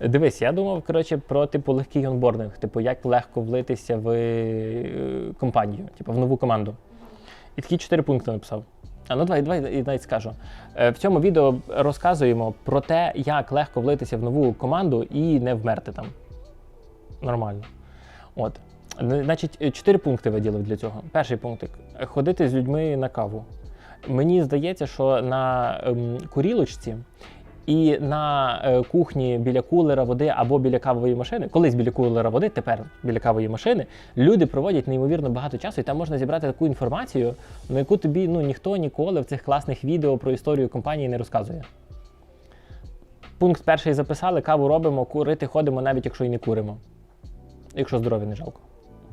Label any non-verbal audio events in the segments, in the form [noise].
Дивись, я думав коротше, про типу легкий онбординг, типу, як легко влитися в е, компанію, типу, в нову команду. І такі чотири пункти написав. А ну давай, давай я навіть скажу. Е, В цьому відео розказуємо про те, як легко влитися в нову команду і не вмерти там. Нормально. От. Значить, чотири пункти виділив для цього. Перший пунктик ходити з людьми на каву. Мені здається, що на ем, курілочці і на е, кухні біля кулера води або біля кавової машини, колись біля кулера води, тепер біля кавової машини, люди проводять неймовірно багато часу, і там можна зібрати таку інформацію, на яку тобі ну, ніхто ніколи в цих класних відео про історію компанії не розказує. Пункт перший записали, каву робимо, курити ходимо, навіть якщо і не куримо. Якщо здоров'я не жалко.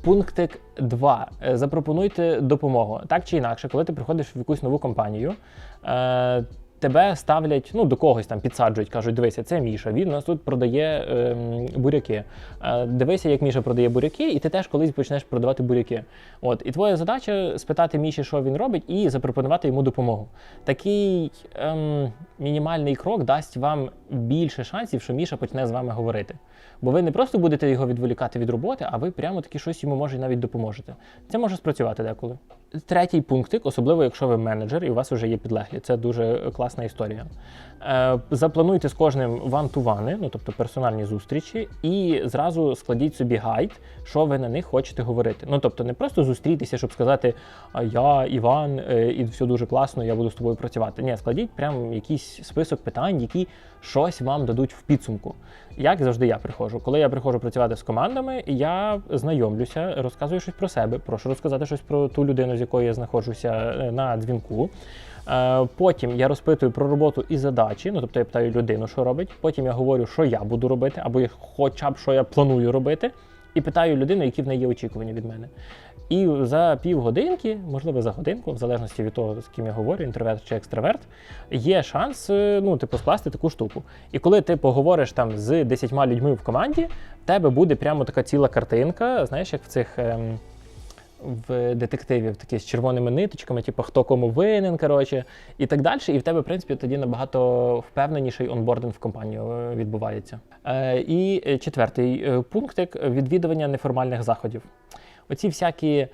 Пунктик 2. Запропонуйте допомогу. Так чи інакше, коли ти приходиш в якусь нову компанію, е, тебе ставлять ну, до когось там підсаджують, кажуть, дивися, це Міша, він нас тут продає е, буряки. Е, дивися, як Міша продає буряки, і ти теж колись почнеш продавати буряки. От, і твоя задача спитати Міші, що він робить, і запропонувати йому допомогу. Такий е, мінімальний крок дасть вам більше шансів, що Міша почне з вами говорити. Бо ви не просто будете його відволікати від роботи, а ви прямо таки щось йому може навіть допоможете. Це може спрацювати деколи. Третій пунктик, особливо якщо ви менеджер і у вас вже є підлеглі. Це дуже класна історія. Е, заплануйте з кожним ван-ту-вани, ну тобто персональні зустрічі, і зразу складіть собі гайд, що ви на них хочете говорити. Ну тобто не просто зустрітися, щоб сказати, я Іван, е, і все дуже класно, я буду з тобою працювати. Ні, складіть прям якийсь список питань, які щось вам дадуть в підсумку. Як завжди я приходжу. Коли я приходжу працювати з командами, я знайомлюся, розказую щось про себе, прошу розказати щось про ту людину, з якою я знаходжуся е, на дзвінку. Е, Потім я розпитую про роботу і задачі. Ну тобто я питаю людину, що робить. Потім я говорю, що я буду робити, або хоча б що я планую робити, і питаю людину, які в неї є очікування від мене. І за півгодинки, можливо, за годинку, в залежності від того, з ким я говорю, інтроверт чи екстраверт, є шанс е, ну, типу, скласти таку штуку. І коли ти поговориш там з 10 людьми в команді, в тебе буде прямо така ціла картинка, знаєш, як в цих. Ем, в детективів такі з червоними ниточками, типу хто кому винен, коротше, і так далі. І в тебе, в принципі, тоді набагато впевненіший онбординг в компанію е, відбувається. Е, і е, четвертий е, пунктик відвідування неформальних заходів. Оці всякі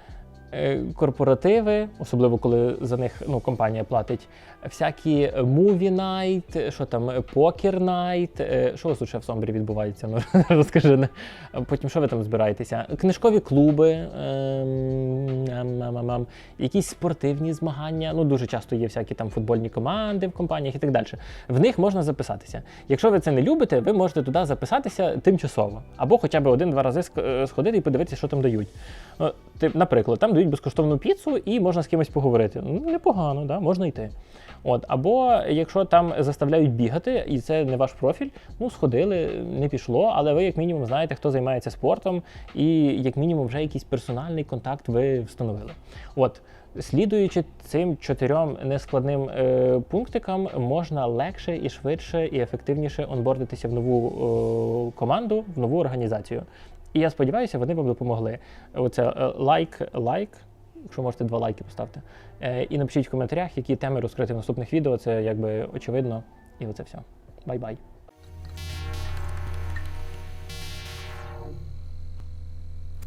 е, корпоративи, особливо коли за них ну, компанія платить, всякі movie night, що там, покер е, що у вас тут в Сомбрі відбувається? Ну, [laughs] розкажи. Потім що ви там збираєтеся? Книжкові клуби, ем, ем, ам, ам, ам, якісь спортивні змагання. Ну, дуже часто є всякі там футбольні команди в компаніях і так далі. В них можна записатися. Якщо ви це не любите, ви можете туди записатися тимчасово. Або хоча б один-два рази е, сходити і подивитися, що там дають. Ну, ти, наприклад, там дають безкоштовну піцу і можна з кимось поговорити. Ну, непогано, да? можна йти. От, або якщо там заставляють бігати, і це не ваш профіль, ну сходили, не пішло, але ви як мінімум знаєте, хто займається спортом, і як мінімум вже якийсь персональний контакт ви встановили. От, слідуючи цим чотирьом нескладним е, пунктикам, можна легше і швидше і ефективніше онбордитися в нову е, команду, в нову організацію. І я сподіваюся, вони вам допомогли. Оце е, лайк, лайк. Якщо можете два лайки поставте. Е, і напишіть в коментарях, які теми розкрити в наступних відео. Це якби очевидно. І оце все. Бай-бай.